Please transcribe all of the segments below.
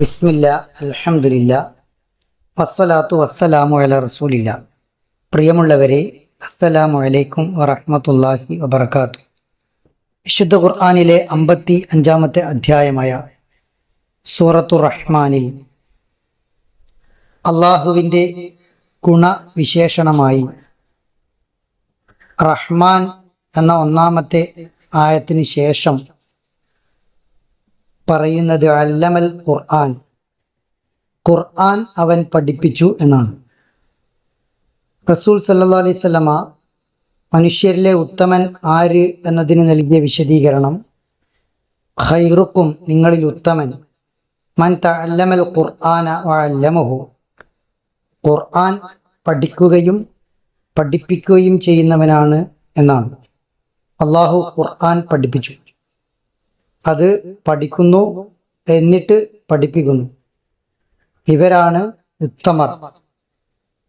ബിസ്മില്ല അലഹമില്ല വസ്സലാത്തു വസ്സലാമു അല റസൂലില്ല. പ്രിയമുള്ളവരെ അസ്സലാമു അലൈക്കും വറഹമത്തല്ലാഹി വബർക്കാത്തു വിശുദ്ധ ഖുർആാനിലെ അമ്പത്തി അഞ്ചാമത്തെ അധ്യായമായ സൂറത്തു റഹ്മാനിൽ അള്ളാഹുവിന്റെ ഗുണവിശേഷണമായി റഹ്മാൻ എന്ന ഒന്നാമത്തെ ആയത്തിന് ശേഷം പറയുന്നത് അല്ലമൽ ഖുർആൻ. ഖുർആൻ അവൻ പഠിപ്പിച്ചു എന്നാണ്. റസൂൽ സല്ലാ അലൈഹി മനുഷ്യരിലെ ഉത്തമൻ ആര് എന്നതിന് നൽകിയ വിശദീകരണം ഹൈറുക്കും നിങ്ങളിൽ ഉത്തമൻ മൻ തല്ലമൽ ഖുർആന വഅല്ലമഹു. ഖുർആൻ പഠിക്കുകയും പഠിപ്പിക്കുകയും ചെയ്യുന്നവനാണ് എന്നാണ്. അള്ളാഹു ഖുർആൻ പഠിപ്പിച്ചു. അത് പഠിക്കുന്നു എന്നിട്ട് പഠിപ്പിക്കുന്നു. ഇവരാണ് ഉത്തമർ.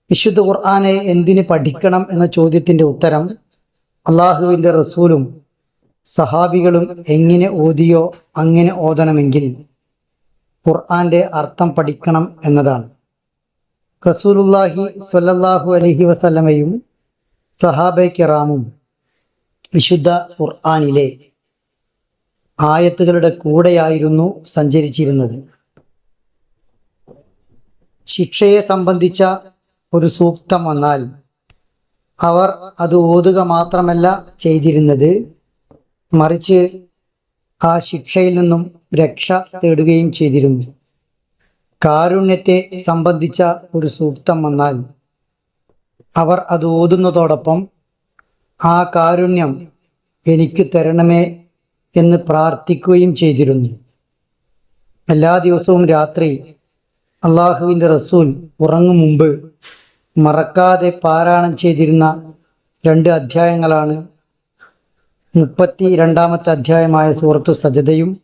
വിശുദ്ധ ഖുർആാനെ എന്തിന് പഠിക്കണം എന്ന ചോദ്യത്തിന്റെ ഉത്തരം അള്ളാഹുവിന്റെ റസൂലും സഹാബികളും എങ്ങനെ ഓതിയോ അങ്ങനെ ഓതണമെങ്കിൽ ഖുർആന്റെ അർത്ഥം പഠിക്കണം എന്നതാണ്. റസൂലുല്ലാഹി സ്വല്ലല്ലാഹു അലഹി വസല്ലമയും സഹാബെ കിറാമും വിശുദ്ധ ഖുർആനിലെ ആയത്തുകളുടെ കൂടെയായിരുന്നു സഞ്ചരിച്ചിരുന്നത്. ശിക്ഷയെ സംബന്ധിച്ച ഒരു സൂക്തം വന്നാൽ അവർ അത് ഓതുക മാത്രമല്ല ചെയ്തിരുന്നത്. മറിച്ച് ആ ശിക്ഷയിൽ നിന്നും രക്ഷ തേടുകയും ചെയ്തിരുന്നു. കാരുണ്യത്തെ സംബന്ധിച്ച ഒരു സൂക്തം വന്നാൽ അവർ അത് ഓതുന്നതോടൊപ്പം ആ കാരുണ്യം എനിക്ക് തരണമേ എന്ന് പ്രാർത്ഥിക്കുകയും ചെയ്തിരുന്നു. എല്ലാ ദിവസവും രാത്രി അള്ളാഹുവിന്റെ റസൂൽ ഉറങ്ങും മുമ്പ് മറക്കാതെ പാരായണം ചെയ്തിരുന്ന രണ്ട് അധ്യായങ്ങളാണ്. മുപ്പത്തി രണ്ടാമത്തെ അധ്യായമായ സുഹൃത്തു സജതയും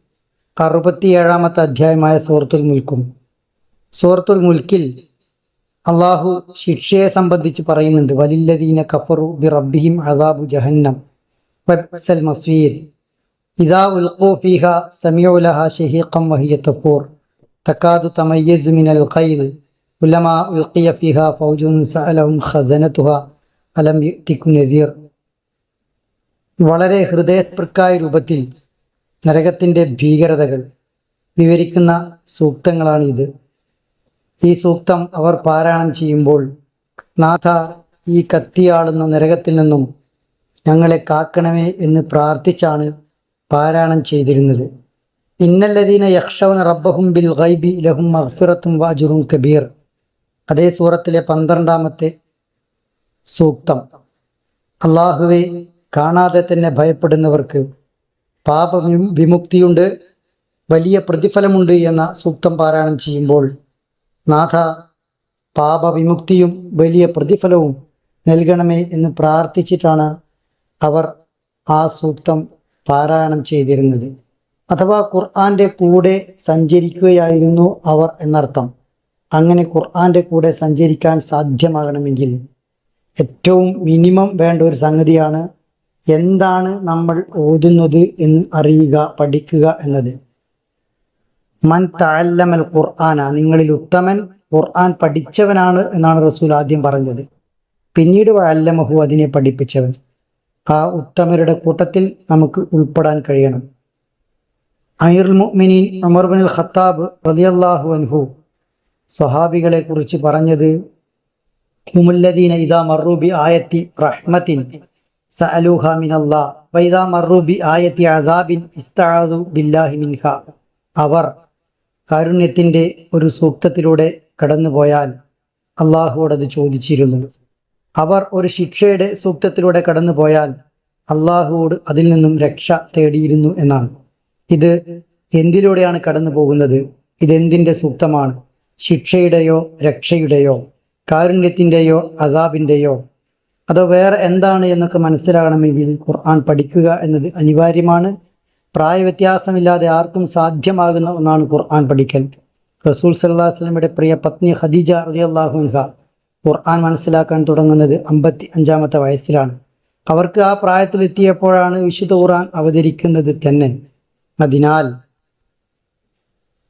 അറുപത്തിയേഴാമത്തെ അധ്യായമായ സുഹൃത്തുൽ മുൽക്കും. സുഹൃത്തുൽ മുൽക്കിൽ അള്ളാഹു ശിക്ഷയെ സംബന്ധിച്ച് പറയുന്നുണ്ട്. വലില്ലദീന കഫറു ബി റബ്ബിഹിം അദാബു ജഹന്നം വബ്സൽ മസ്വീർ. ഇതാ ഉൽഖു ഫീഹ സമീഉലഹ ഷഹീഖം വഹിയ തഫൂർ. തക്കാദു തമയ്യസ് മിനൽ ഖൈദ് ഉലമ ഉൽഖിയ ഫീഹ ഫൗജുൻ സഅലഹും ഖസനതുഹ അലം യതിക് നദീർ. വളരെ ഹൃദയസ്പൃക്കായ രൂപത്തിൽ നരകത്തിന്റെ ഭീകരതകൾ വിവരിക്കുന്ന സൂക്തങ്ങളാണ് ഇത് ഈ സൂക്തം അവർ പാരായണം ചെയ്യുമ്പോൾ നാഥ ഈ കത്തിയാളുന്ന നരകത്തിൽ നിന്നും ഞങ്ങളെ കാക്കണമേ എന്ന് പ്രാർത്ഥിച്ചാണ് പാരായണം ചെയ്തിരുന്നത്. ഇന്നല്ലദീന യക്ഷവൻ റബ്ബഹും ബിൽ ഗൈബി ലഹും മഗ്ഫിറത്തും വാജുറും കബീർ. അതേ സൂറത്തിലെ പന്ത്രണ്ടാമത്തെ സൂക്തം. അള്ളാഹുവെ കാണാതെ തന്നെ ഭയപ്പെടുന്നവർക്ക് പാപ വിമുക്തിയുണ്ട് വലിയ പ്രതിഫലമുണ്ട് എന്ന സൂക്തം പാരായണം ചെയ്യുമ്പോൾ നാഥ പാപവിമുക്തിയും വലിയ പ്രതിഫലവും നൽകണമേ എന്ന് പ്രാർത്ഥിച്ചിട്ടാണ് അവർ ആ സൂക്തം പാരായണം ചെയ്തിരുന്നത്. അഥവാ ഖുർആന്റെ കൂടെ സഞ്ചരിക്കുകയായിരുന്നു അവർ എന്നർത്ഥം. അങ്ങനെ ഖുർആന്റെ കൂടെ സഞ്ചരിക്കാൻ സാധ്യമാകണമെങ്കിൽ ഏറ്റവും മിനിമം വേണ്ട ഒരു സംഗതിയാണ് എന്താണ് നമ്മൾ ഓതുന്നത് എന്ന് അറിയുക പഠിക്കുക എന്നത്. മൻ തഅല്ലമൽ ഖുർആന നിങ്ങളിൽ ഉത്തമൻ ഖുർആൻ പഠിച്ചവനാണ് എന്നാണ് റസൂൽ ആദ്യം പറഞ്ഞത്. പിന്നീട് അല്ലമഹു അതിനെ പഠിപ്പിച്ചവൻ. ആ ഉത്തമരുടെ കൂട്ടത്തിൽ നമുക്ക് ഉൾപ്പെടാൻ കഴിയണം. അമീർ മുഅ്മിനീൻ ഉമർ ബിൻ ഖത്താബ് റളിയല്ലാഹു അൻഹു സ്വഹാബികളെ കുറിച്ച് പറഞ്ഞത് ഹുമുല്ലദീന ഇദാ മർറൂബി ആയത്തി റഹ്മത്തിൻ സഅലൂഹ മിനല്ലാ വൈദാ മർറൂബി ആയത്തി അദാബിൻ ഇസ്തആദു ബില്ലാഹി മിൻഹ. അവർ കാരുണ്യത്തിന്റെ ഒരു സൂക്തത്തിലൂടെ കടന്നുപോയാൽ അള്ളാഹുവോടത് ചോദിച്ചിരുന്നു. അവർ ഒരു ശിക്ഷയുടെ സൂക്തത്തിലൂടെ കടന്നുപോയാൽ അള്ളാഹുവോട് അതിൽ നിന്നും രക്ഷ തേടിയിരുന്നു എന്നാണ്. ഇത് എന്തിലൂടെയാണ് കടന്നു പോകുന്നത്? ഇതെന്തിന്റെ സൂക്തമാണ്? ശിക്ഷയുടെയോ രക്ഷയുടെയോ? കാരുണ്യത്തിന്റെയോ അതാബിന്റെയോ അതോ വേറെ എന്താണ് എന്നൊക്കെ മനസ്സിലാകണമെങ്കിൽ ഖുർആൻ പഠിക്കുക എന്നത് അനിവാര്യമാണ്. പ്രായവ്യത്യാസമില്ലാതെ ആർക്കും സാധ്യമാകുന്ന ഒന്നാണ് ഖുർആൻ പഠിക്കൽ. റസൂൽ സല്ലാ വസ്ലമിയുടെ പ്രിയ പത്നി ഖദീജ റതി അള്ളാഹുൻഹ ഖുർആൻ മനസ്സിലാക്കാൻ തുടങ്ങുന്നത് അമ്പത്തി അഞ്ചാമത്തെ വയസ്സിലാണ്. അവർക്ക് ആ പ്രായത്തിൽ എത്തിയപ്പോഴാണ് വിശുദ്ധ ഖുർആൻ അവതരിക്കുന്നത് തന്നെ. അതിനാൽ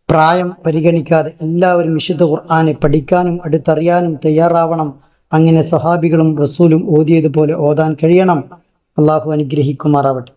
പ്രായം പരിഗണിക്കാതെ എല്ലാവരും വിശുദ്ധ ഖുർആാനെ പഠിക്കാനും അടുത്തറിയാനും തയ്യാറാവണം. അങ്ങനെ സഹാബികളും റസൂലും ഓതിയതുപോലെ ഓതാൻ കഴിയണം. അള്ളാഹു അനുഗ്രഹിക്കുമാറാവട്ടെ.